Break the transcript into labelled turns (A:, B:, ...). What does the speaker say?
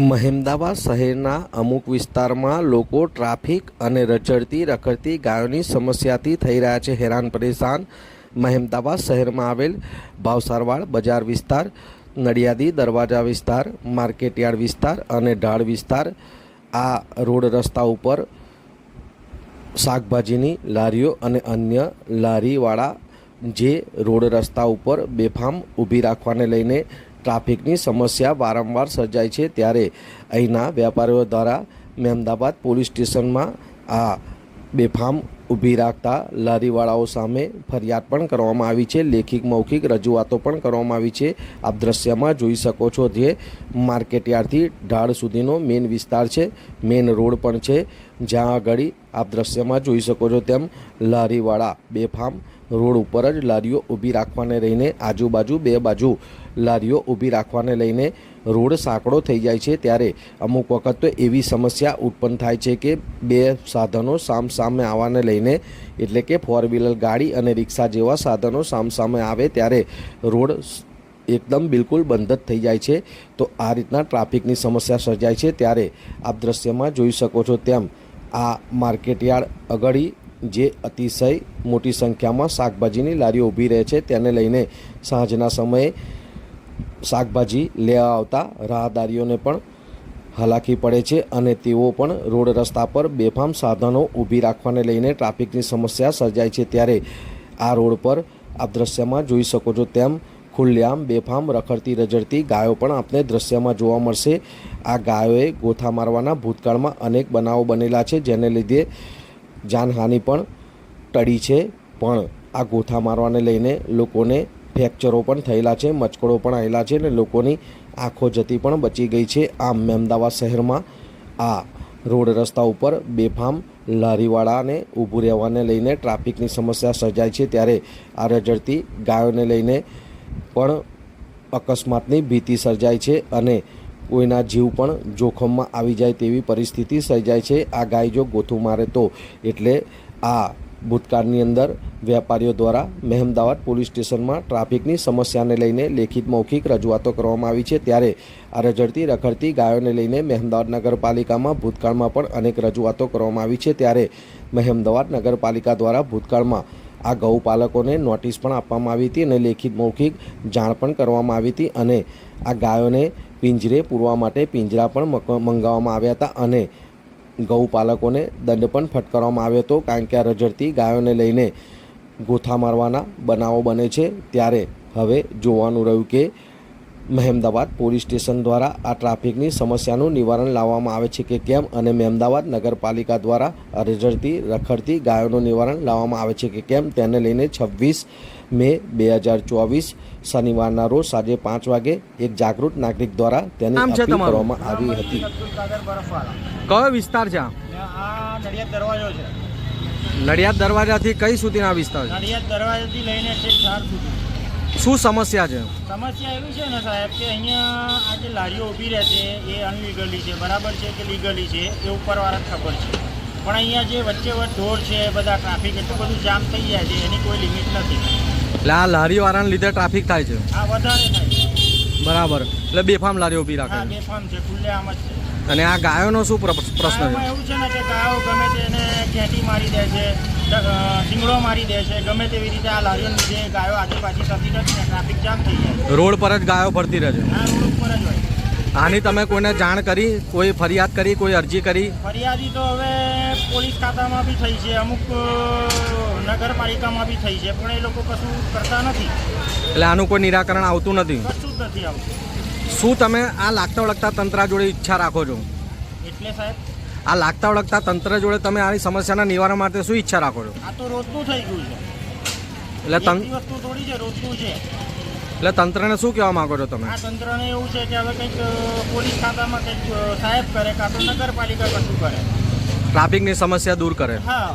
A: મહેમદાવાદ શહેરના અમુક વિસ્તારમાં લોકો ટ્રાફિક અને રચડતી રખડતી ગાયોની સમસ્યાથી થઈ રહ્યા છે. હેરાન પરેશાન મહેમદાવાદ શહેરમાં આવેલ ભાવસારવાડ બજાર વિસ્તાર, નડિયાદી દરવાજા વિસ્તાર, માર્કેટયાર્ડ વિસ્તાર અને ઢાળ વિસ્તાર આ રોડ રસ્તા ઉપર શાકભાજીની લારીઓ અને અન્ય લારીવાળા જે રોડ રસ્તા ઉપર બેફામ ઊભી રાખવાને લઈને ટ્રાફિકની સમસ્યા વારંવાર સર્જાય છે ત્યારે અહીંના વેપારીઓ દ્વારા મહેમદાબાદ પોલીસ સ્ટેશનમાં આ બેફામ ઊભી રાખતા લારીવાળાઓ સામે ફરિયાદ પણ કરવામાં આવી છે. લેખિક, મૌખિક રજૂઆતો પણ કરવામાં આવી છે. આપ દ્રશ્યમાં જોઈ શકો છો જે માર્કેટયાર્ડથી ઢાળ સુધીનો મેઇન વિસ્તાર છે. મેઇન રોડ પણ છે. જ્યાં આગળ આપ દ્રશ્યમાં જોઈ શકો છો તેમ લારીવાળા બેફામ રોડ ઉપર જ લારીઓ ઊભી રાખવાને લઈને આજુબાજુ બે બાજુ લારીઓ ઊભી રાખવાને લઈને રોડ સાંકડો થઈ જાય છે. ત્યારે અમુક વખત તો એવી સમસ્યા ઉત્પન્ન થાય છે કે બે સાધનો સામસામે આવવાને લઈને, એટલે કે ફોર વ્હીલર ગાડી અને રિક્ષા જેવા સાધનો સામસામે આવે ત્યારે રોડ એકદમ બિલકુલ બંધ જ થઈ જાય છે. તો આ રીતના ટ્રાફિકની સમસ્યા સર્જાય છે. ત્યારે આપ દ્રશ્યમાં જોઈ શકો છો તેમ આ માર્કેટયાર્ડ અગડી જે અતિશય મોટી સંખ્યામાં શાકભાજીની લારીઓ ઊભી રહે છે, તેને લઈને સાંજના સમયે શાકભાજી લેવા આવતા રાહદારીઓને પણ હાલાકી પડે છે અને તેઓ પણ રોડ રસ્તા પર બેફામ સાધનો ઊભી રાખવાને લઈને ટ્રાફિકની સમસ્યા સર્જાય છે. ત્યારે આ રોડ પર આપ દ્રશ્યમાં જોઈ શકો છો તેમ ખુલ્લેઆમ, બેફામ, રખડતી, રજડતી ગાયો પણ આપને દ્રશ્યમાં જોવા મળશે. આ ગાયોએ ગોથા મારવાના ભૂતકાળમાં અનેક બનાવો બનેલા છે, જેને લીધે જાનહાનિ પણ ટળી છે. પણ આ ગોથા મારવાને લઈને લોકોને ફ્રેક્ચરો પણ થયેલા છે મચકડો પણ આવેલા છે અને લોકોની આંખો જતી પણ બચી ગઈ છે. આમ અમદાવાદ શહેરમાં આ રોડ રસ્તા ઉપર બેફામ લારીવાળાને ઊભું રહેવાને લઈને ટ્રાફિકની સમસ્યા સર્જાય છે. ત્યારે આ રજડતી ગાયોને લઈને પણ અકસ્માતની ભીતિ સર્જાય છે અને કોઈના જીવ પણ જોખમમાં આવી જાય તેવી પરિસ્થિતિ સર્જાય છે. આ ગાય જો ગોથું મારે તો એટલે આ ભૂતકાળની અંદર વેપારીઓ દ્વારા મહેમદાવાદ પોલીસ સ્ટેશનમાં ટ્રાફિકની સમસ્યાને લઈને લેખિત મૌખિક રજૂઆતો કરવામાં આવી છે. ત્યારે આ રજડતી રખડતી ગાયોને લઈને મહેમદાવાદ નગરપાલિકામાં ભૂતકાળમાં પણ અનેક રજૂઆતો કરવામાં આવી છે. ત્યારે મહેમદાવાદ નગરપાલિકા દ્વારા ભૂતકાળમાં આ ગૌપાલકોને નોટિસ પણ આપવામાં આવી હતી અને લેખિત મૌખિક જાણ પણ કરવામાં આવી હતી અને આ ગાયોને પિંજરે પૂરવા માટે પિંજરા પણ મંગાવવામાં આવ્યા હતા અને ગૌપાલકોને દંડ પણ ફટકારવામાં આવ્યો હતો કારણ કે આ રજડતી ગાયોને લઈને ગોથા મારવાના બનાવો બને છે. ત્યારે હવે જોવાનું રહ્યું કે મહેમદાવાદ પોલીસ સ્ટેશન દ્વારા આ ટ્રાફિકની સમસ્યાનું નિવારણ લાવવામાં આવે છે કે કેમ અને મહેમદાવાદ નગરપાલિકા દ્વારા આ રખડતી ગાયોનું નિવારણ લાવવામાં આવે છે કે કેમ તેને લઈને છવ્વીસ મે બે હજાર ચોવીસ શનિવારના રોજ સાંજે પાંચ વાગે એક જાગૃત નાગરિક દ્વારા તેની અપીલ કરવામાં આવી હતી.
B: કયો વિસ્તાર છે
C: નડિયાદ દરવાજો છે
B: નડિયાદ દરવાજાથી કઈ સુધીના વિસ્તાર છે?
C: નડિયાદ દરવાજાથી લઈને સુધી.
B: શું સમસ્યા છે?
C: સમસ્યા એવી છે ને સાહેબ કે અહીંયા આ જે લારીઓ ઊભી રહે છે એ અનલીગલી છે. બરાબર છે કે લીગલી છે એ ઉપરવાળા ખબર છે. પણ અહીંયા જે વચ્ચે વચ્ચે ઢોર છે બધા ટ્રાફિક એટલું બધું જામ થઈ જાય છે એની કોઈ લિમિટ નથી.
B: એટલે આ લારીવાળાને લીધે ટ્રાફિક થાય છે?
C: આ વધારે થાય
B: બરાબર. એટલે બેફામ લારીઓ ઊભી રાખે
C: હા બેફામ છે ખુલ્લે આમ જ છે.
B: અને આ ગાયોનો શું પ્ર- પ્રશ્ન છે?
C: એવું છે ને કે ગાયો ગમે તેને ઘેંટી મારી દે છે ડ- મારી દે છે ગમે તેવી રીતે આ લારીઓને લીધે ગાયો આજુબાજુ થતી નથી ને ટ્રાફિક જામ થઈ જાય
B: રોડ પર જ ગાયો ફરતી રહે છે?
C: રોડ જ હોય.
B: આની તમે કોઈને જાણ કરી કોઈ ફરિયાદ કરી કોઈ અરજી કરી?
C: ફરિયાદી તો હવે પોલીસ ખાતામાં બી થઈ છે અમુક નગરપાલિકામાં બી થઈ છે પણ એ લોકો કશું કરતા નથી.
B: એટલે આનું કોઈ નિરાકરણ આવતું નથી?
C: કશું જ નથી આવતું.
B: શું તમે આ લાગતા વળગતા તંત્ર જોડે ઈચ્છા રાખો છો?
C: એટલે સાહેબ?
B: આ લાગતા વળગતા તંત્ર જોડે તમે આની સમસ્યાના નિવારણ માટે શું ઈચ્છા રાખો છો?
C: આ તો રોજનું થઈ ગયું છે.
B: એટલે
C: એક થોડી છે રોજનું છે.
B: એટલે તંત્રને શું કહેવા માંગો છો તમે?
C: આ તંત્રને એવું છે કે હવે કંઈક પોલીસ ખાતામાં કંઈક સાહેબ કરે કાં તો નગરપાલિકા કશું કરે.
B: ટ્રાફિકની સમસ્યા દૂર કરે.
C: હા.